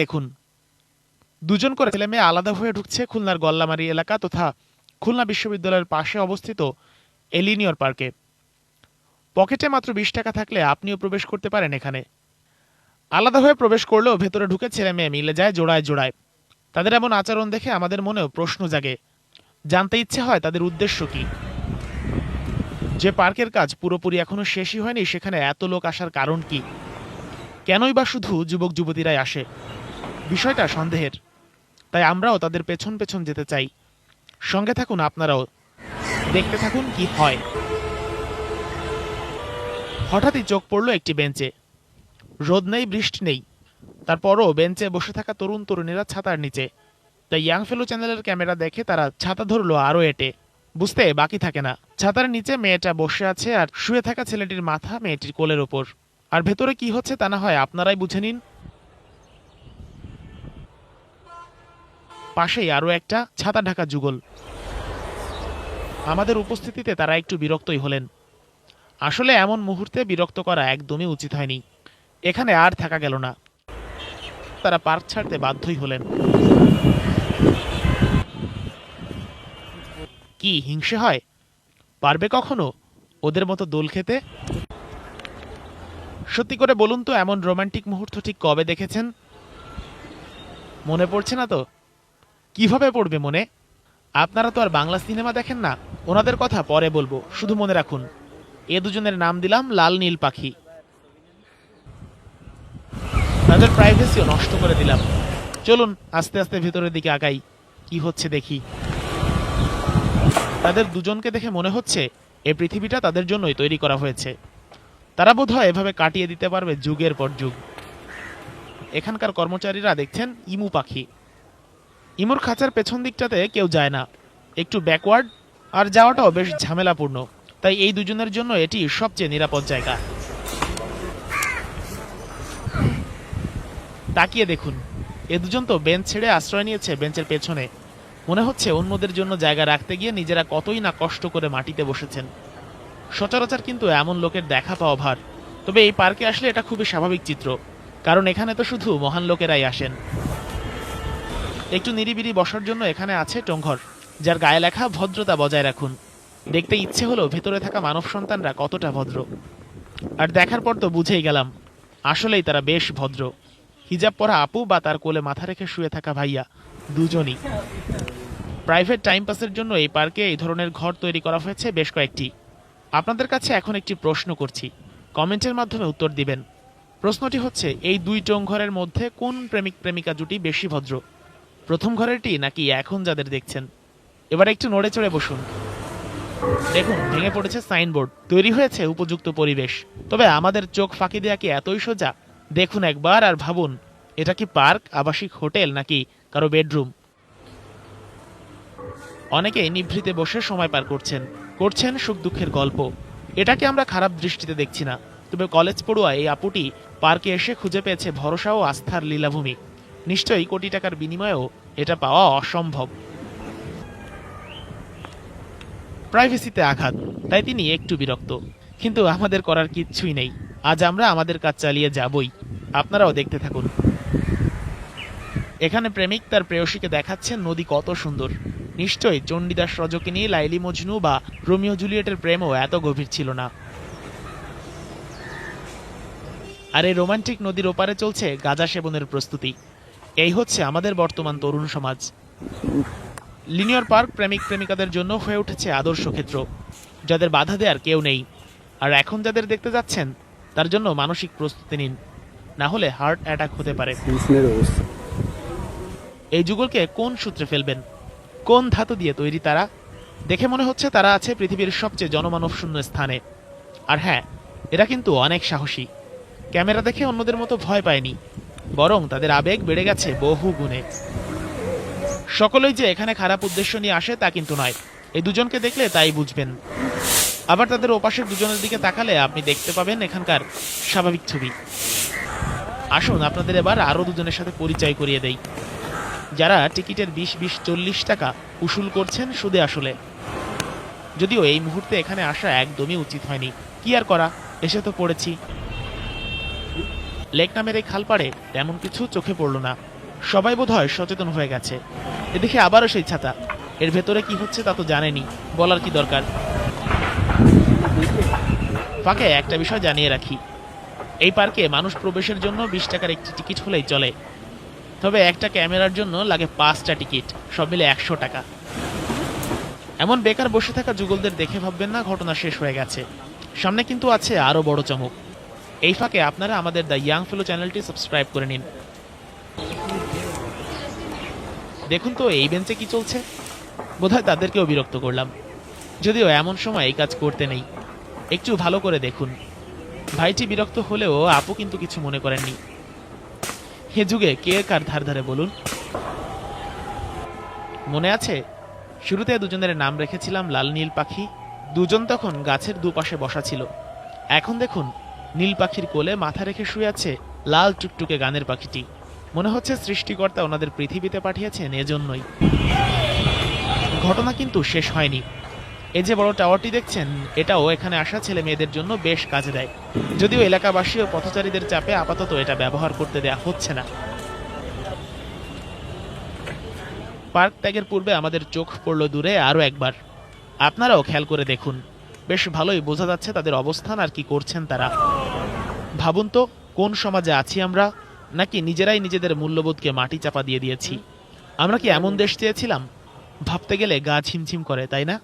দেখুন। দুজন করে ছেলে মেয়ে আলাদা হয়ে ঢুকছে খুলনার গল্লামারি এলাকা তথা খুলনা বিশ্ববিদ্যালয়ের পাশে অবস্থিত এলিনিয়র পার্কে। পকেটে মাত্র বিশ টাকা থাকলে আপনিও প্রবেশ করতে পারেন এখানে। আলাদা হয়ে প্রবেশ করলেও ভেতরে ঢুকে ছেলে মেয়ে মিলে যায় জোড়ায় জোড়ায়। তাদের এমন আচরণ দেখে আমাদের মনেও প্রশ্ন জাগে। জানতে ইচ্ছে হয় তাদের উদ্দেশ্য কি? যে পার্কের কাজ পুরোপুরি এখনও শেষই হয়নি, সেখানে এত লোক আসার কারণ কি? কেনই বা শুধু যুবক যুবতীরাই আসে? বিষয়টা সন্দেহের। তাই আমরাও তাদের পেছন পেছন যেতে চাই। সঙ্গে থাকুন আপনারাও। দেখতে থাকুন কি হয়। হঠাৎই চোখ পড়ল একটি বেঞ্চে। রোদ নেই, বৃষ্টি নেই। তারপরও বেঞ্চে বসে থাকা তরুণ তরুণীরা ছাতার নিচে। তাই ইয়াং ফেলো চ্যানেলের ক্যামেরা দেখে তারা ছাতা ধরলো আরও এটে। বুঝতে বাকি থাকে না। ছাতার নিচে মেয়েটা বসে আছে আর শুয়ে থাকা ছেলেটির মাথা মেয়েটির কোলের ওপর। আর ভেতরে কি হচ্ছে তা না হয় আপনারাই বুঝে নিন। পাশেই আরও একটা ছাতা ঢাকা যুগল। আমাদের উপস্থিতিতে তারা একটু বিরক্তই হলেন। আসলে এমন মুহূর্তে বিরক্ত করা একদমই উচিত হয়নি। এখানে আর থাকা গেল না। তারা পার্ক ছাড়তে বাধ্যই হলেন। কি, হিংসে হয়? পারবে কখনো ওদের মতো দোল খেতে? সত্যি করে বলুন তো, এমন রোমান্টিক মুহূর্ত ঠিক কবে দেখেছেন? মনে পড়ছে না তো? কীভাবে পড়বে মনে? আপনারা তো আর বাংলা সিনেমা দেখেন না। ওনাদের কথা পরে বলব, শুধু মনে রাখুন। এ দুজনের নাম দিলাম লাল নীল পাখি। তাদের প্রাইভেসিও নষ্ট করে দিলাম। চলুন, আস্তে আস্তে ভেতরের দিকে আগাই। কি হচ্ছে দেখি। তাদের দুজনকে দেখে মনে হচ্ছে এই পৃথিবীটা তাদের জন্যই তৈরি করা হয়েছে। তারা বোধহয় এভাবে কাটিয়ে দিতে পারবে যুগের পর যুগ। এখানকার কর্মচারীরা দেখছেন ইমু পাখি। ইমুর খাঁচার পেছন দিকটাতে কেউ যায় না। একটু ব্যাকওয়ার্ড আর যাওয়াটাও বেশ ঝামেলাপূর্ণ। তাই এই দুজনের জন্য এটি সবচেয়ে নিরাপদ জায়গা। তাকিয়ে দেখুন। এ দুজন তো বেঞ্চ ছেড়ে আশ্রয় নিয়েছে বেঞ্চের পেছনে। মনে হচ্ছে অন্যদের জন্য জায়গা রাখতে গিয়ে নিজেরা কতই না কষ্ট করে মাটিতে বসেছেন। সচরাচর কিন্তু এমন লোকের দেখা পাওয়া ভার তবে এই পার্কে আসলে এটা খুবই স্বাভাবিক চিত্র। কারণ এখানে তো শুধু মহান লোকেরাই আসেন। একটু নিরিবিরি বসার জন্য এখানে আছে টংঘর যার গায়ে লেখা ভদ্রতা বজায় রাখুন। দেখতে ইচ্ছে হলো ভেতরে থাকা মানব সন্তানরা কতটা ভদ্র। আর দেখার পর তো বুঝেই গেলাম, আসলেই তারা বেশ ভদ্র। হিজাব পরা আপু বা তার কোলে মাথা রেখে শুয়ে থাকা ভাইয়া, দুজনই। প্রাইভেট টাইম পাসের জন্য এই পার্কে এই ধরনের ঘর তৈরি করা হয়েছে বেশ কয়েকটি। আপনাদের কাছে এখন একটি প্রশ্ন করছি, কমেন্টের মাধ্যমে উত্তর দিবেন। প্রশ্নটি হচ্ছে, এই দুই টং ঘরের মধ্যে কোন প্রেমিক প্রেমিকা জুটি বেশি ভদ্র? প্রথম ঘরেরটি নাকি এখন যাদের দেখছেন? এবার একটু নড়ে চড়ে বসুন। দেখুন, ভেঙে পড়েছে সাইনবোর্ড, তৈরি হয়েছে উপযুক্ত পরিবেশ। তবে আমাদের চোখ ফাঁকি দেওয়া কি এতই সোজা? দেখুন একবার আর ভাবুন, এটা কি পার্ক, আবাসিক হোটেল নাকি কারও বেডরুম? অনেকে নিভৃতে বসে সময় পার করছেন করছেন সুখ দুঃখের গল্প। এটাকে আমরা খারাপ দৃষ্টিতে দেখছি না। তবে কলেজ পড়ুয়া এই আপুটি পার্কে এসে খুঁজে পেয়েছে ভরসা ও আস্থার লীলাভূমি। নিশ্চয়ই কোটি টাকার বিনিময়েও এটা পাওয়া অসম্ভব। প্রাইভেসিতে আঘাত, তাই তিনি একটু বিরক্ত। কিন্তু আমাদের করার কিচ্ছুই নেই। আজ আমরা আমাদের কাজ চালিয়ে যাবই। আপনারাও দেখতে থাকুন। এখানে প্রেমিক তার প্রেয়সীকে দেখাচ্ছেন নদী কত সুন্দর। নিশ্চয়ই চণ্ডীদাস রজকে নিয়ে লাইলি মজনু বা রোমিও জুলিয়েটের প্রেমও এত গভীর ছিল না। আর এই রোমান্টিক নদীর ওপারে চলছে গাঁজা সেবনের প্রস্তুতি। এই হচ্ছে আমাদের বর্তমান তরুণ সমাজ। লিনিয়র পার্ক প্রেমিক প্রেমিকাদের জন্য হয়ে উঠেছে আদর্শ ক্ষেত্র যাদের বাধা দেওয়ার কেউ নেই। আর এখন যাদের দেখতে যাচ্ছেন তার জন্য মানসিক প্রস্তুতি নিন। না হলে হার্ট অ্যাটাক হতে পারে। এই যুগলকে কোন সূত্রে ফেলবেন? কোন ধাতু দিয়ে তৈরি তারা? দেখে মনে হচ্ছে তারা আছে পৃথিবীর সবচেয়ে জনমানব শূন্য স্থানে। আর হ্যাঁ এরা কিন্তু অনেক সাহসী। ক্যামেরা দেখে অন্যদের মতো ভয় পায়নি। বরং তাদের আবেগ বেড়ে গেছে বহু গুণে। সকলেই যে এখানে খারাপ উদ্দেশ্য নিয়ে আসে তা কিন্তু নয়। এই দুজনকে দেখলে তাই বুঝবেন। আবার তাদের ওপাশের দুজনের দিকে তাকালে আপনি দেখতে পাবেন এখানকার স্বাভাবিক ছবি। আসুন আপনাদের এবার আরও দুজনের সাথে পরিচয় করিয়ে দেই। যারা টিকিটের বিশ বিশ, চল্লিশ টাকা উসুল করছেন সুদে আসলে। যদিও এই মুহূর্তে এখানে আসা একদমই উচিত হয়নি। কি আর করা? এসে তো পড়েছি। লেক নামের এই খালপাড়ে তেমন কিছু চোখে পড়ল না। সবাই বোধহয় সচেতন হয়ে গেছে। এদিকে আবারও সেই ছাতা। এর ভেতরে কি হচ্ছে তা তো জানেনি। বলার কি দরকার? ফাঁকে একটা বিষয় জানিয়ে রাখি। এই পার্কে মানুষ প্রবেশের জন্য বিশ টাকার একটি টিকিট হলেই চলে। তবে একটা ক্যামেরার জন্য লাগে পাঁচটা টিকিট, সব মিলে একশো টাকা। এমন বেকার বসে থাকা যুগলদের দেখে ভাববেন না ঘটনা শেষ হয়ে গেছে। সামনে কিন্তু আছে আরও বড় চমক। এই ফাঁকে আপনারা আমাদের দ্য ইয়াং ফেলো চ্যানেলটি সাবস্ক্রাইব করে নিন। দেখুন তো, এই বেঞ্চে কি চলছে? বোধহয় তাদেরকেও বিরক্ত করলাম। যদিও এমন সময় এই কাজ করতে নেই। একটু ভালো করে দেখুন। ভাইটি বিরক্ত হলেও আপু কিন্তু কিছু মনে করেননি। হে যুগে, কে কার ধার ধারে বলুন? মনে আছে? শুরুতে দুজনের নাম রেখেছিলাম লাল নীল পাখি। দুজন তখন গাছের দুপাশে বসা ছিল। এখন দেখুন নীল পাখির কোলে মাথা রেখে শুয়ে আছে লাল টুকটুকে গানের পাখিটি। মনে হচ্ছে সৃষ্টিকর্তা ওনাদের পৃথিবীতে পাঠিয়েছেন এজন্যই। ঘটনা কিন্তু শেষ হয়নি। এই যে বড় টাওয়ারটি দেখছেন, এটাও এখানে আসা ছেলে মেয়েদের জন্য বেশ কাজে দেয়। যদিও এলাকাবাসী ও পথচারীদের চাপে আপাতত এটা ব্যবহার করতে দেয়া হচ্ছে না। পার্ক ত্যাগের পূর্বে আমাদের চোখ পড়ল দূরে আরও একবার। আপনারাও খেয়াল করে দেখুন। বেশ ভালোই বোঝা যাচ্ছে তাদের অবস্থান আর কি করছেন তারা। ভাবুন তো, কোন সমাজে আছি আমরা, নাকি নিজেরাই নিজেদের মূল্যবোধকে মাটি চাপা দিয়ে দিয়েছি। আমরা কি এমন দেশ চেয়েছিলাম? ভাবতে গেলে গা ছিমছিম করে, তাই না?